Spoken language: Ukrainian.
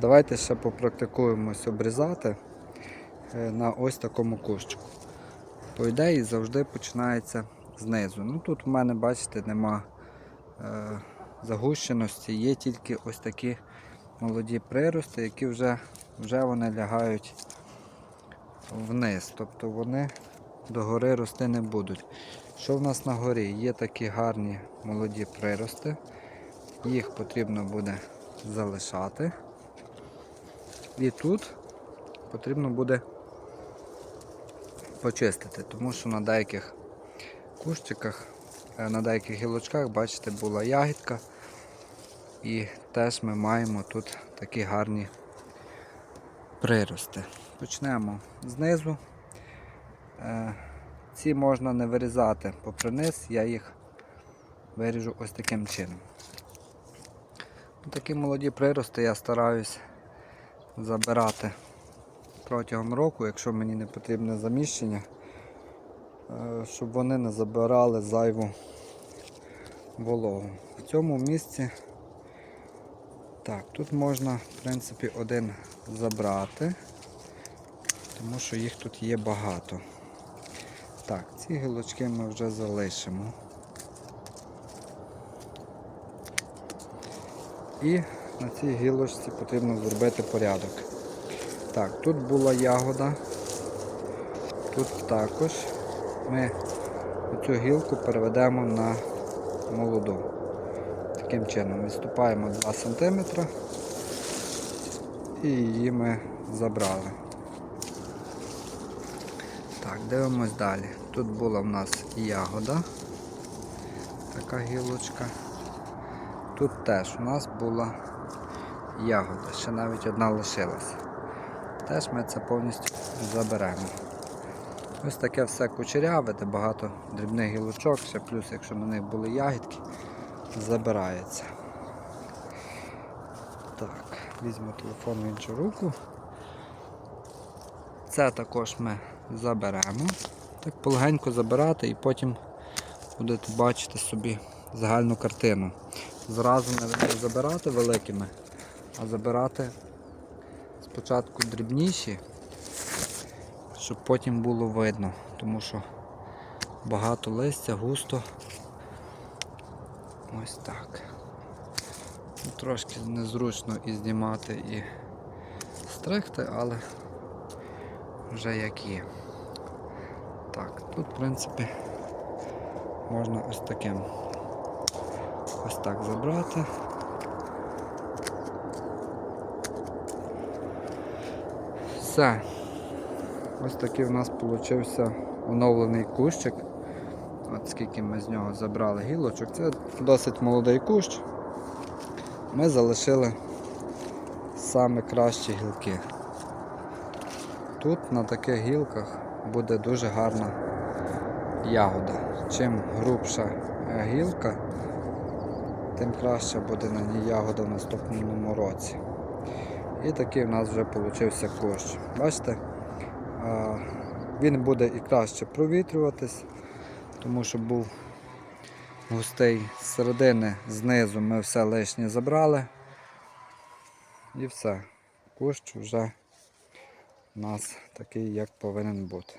Давайте ще попрактикуємось обрізати е, на ось такому кущику. По ідеї завжди починається знизу. Ну тут в мене, бачите, нема е, загущеності, є тільки ось такі молоді прирости, які вже, вже вони лягають вниз. Тобто вони догори рости не будуть. Що в нас на горі? Є такі гарні молоді прирости. Їх потрібно буде залишати. І тут потрібно буде почистити, тому що на деяких кущиках, е, на деяких гілочках, бачите, була ягідка. І теж ми маємо тут такі гарні прирости. Почнемо знизу. Е, Ці можна не вирізати попри низ, я їх виріжу ось таким чином. Такі молоді прирости я стараюсь забирати протягом року, якщо мені не потрібне заміщення, е, щоб вони не забирали зайву вологу. В цьому місці так, тут можна в принципі один забрати, тому що їх тут є багато. Так, ці гілочки ми вже залишимо. І на цій гілочці потрібно зробити порядок. Так, тут була ягода, тут також ми цю гілку переведемо на молоду. Таким чином відступаємо 2 см і її ми забрали. Так, дивимось далі. Тут була в нас ягода, така гілочка. Тут теж у нас була ягода, ще навіть одна лишилася. Теж ми це повністю заберемо. Ось таке все кучеряве, де багато дрібних гілочок, ще плюс, якщо на них були ягідки, забирається. Так, візьму телефон в іншу руку. Це також ми заберемо. Так полегенько забирати і потім будете бачити собі загальну картину. Зразу не забирати великими, а забирати спочатку дрібніші, щоб потім було видно, тому що багато листя, густо. Ось так. Ну, Трошки незручно і знімати і стригти, але вже як є. Так, тут в принципі можна ось таким ось так забрати. Все. Ось такий в нас вийшов оновлений кущик. От скільки ми з нього забрали гілочок. Це досить молодий кущ. Ми залишили саме кращі гілки. Тут на таких гілках буде дуже гарна ягода. Чим грубша е, гілка, тим краще буде на ній ягода в наступному році. І такий в нас вже вийшовся кущ. Бачите, він буде і краще провітрюватись, тому що був густий з середини, знизу ми все лишнє забрали. І все. Кущ вже у нас такий, як повинен бути.